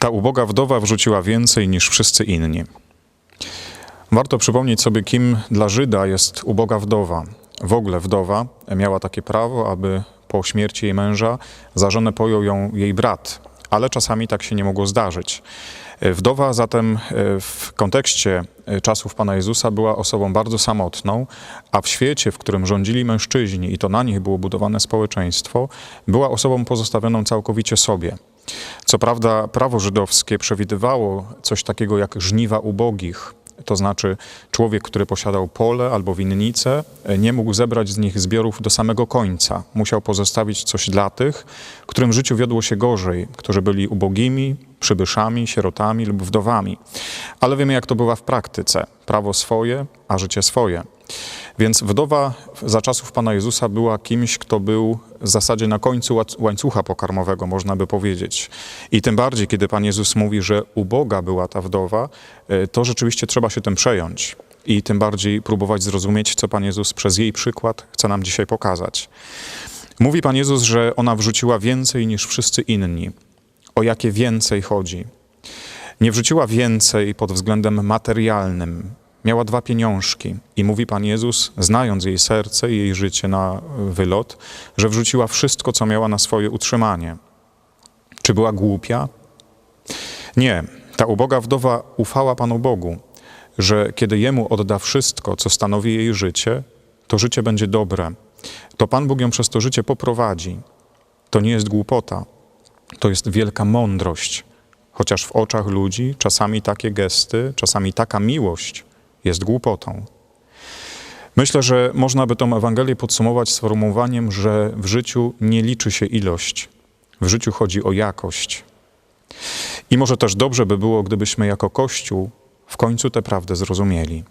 Ta uboga wdowa wrzuciła więcej niż wszyscy inni. Warto przypomnieć sobie, kim dla Żyda jest uboga wdowa. W ogóle wdowa miała takie prawo, aby po śmierci jej męża za żonę pojął ją jej brat, ale czasami tak się nie mogło zdarzyć. Wdowa zatem e, w kontekście e, czasów Pana Jezusa była osobą bardzo samotną, a w świecie, w którym rządzili mężczyźni i to na nich było budowane społeczeństwo, była osobą pozostawioną całkowicie sobie. Co prawda, prawo żydowskie przewidywało coś takiego jak żniwa ubogich, to znaczy człowiek, który posiadał pole albo winnicę, nie mógł zebrać z nich zbiorów do samego końca. Musiał pozostawić coś dla tych, którym życiu wiodło się gorzej, którzy byli ubogimi, przybyszami, sierotami lub wdowami. Ale wiemy, jak to bywa w praktyce. Prawo swoje, a życie swoje. Więc wdowa za czasów Pana Jezusa była kimś, kto był w zasadzie na końcu łańcucha pokarmowego, można by powiedzieć. I tym bardziej, kiedy Pan Jezus mówi, że uboga była ta wdowa, e, to rzeczywiście trzeba się tym przejąć. I tym bardziej próbować zrozumieć, co Pan Jezus przez jej przykład chce nam dzisiaj pokazać. Mówi Pan Jezus, że ona wrzuciła więcej niż wszyscy inni. O jakie więcej chodzi? Nie wrzuciła więcej pod względem materialnym. Miała dwa pieniążki i mówi Pan Jezus, znając jej serce i jej życie na wylot, że wrzuciła wszystko, co miała na swoje utrzymanie. Czy była głupia? Nie. Ta uboga wdowa ufała Panu Bogu, że kiedy Jemu odda wszystko, co stanowi jej życie, to życie będzie dobre. To Pan Bóg ją przez to życie poprowadzi. To nie jest głupota, to jest wielka mądrość. Chociaż w oczach ludzi czasami takie gesty, czasami taka miłość jest głupotą. Myślę, że można by tą Ewangelię podsumować sformułowaniem, że w życiu nie liczy się ilość, w życiu chodzi o jakość. I może też dobrze by było, gdybyśmy jako Kościół w końcu tę prawdę zrozumieli.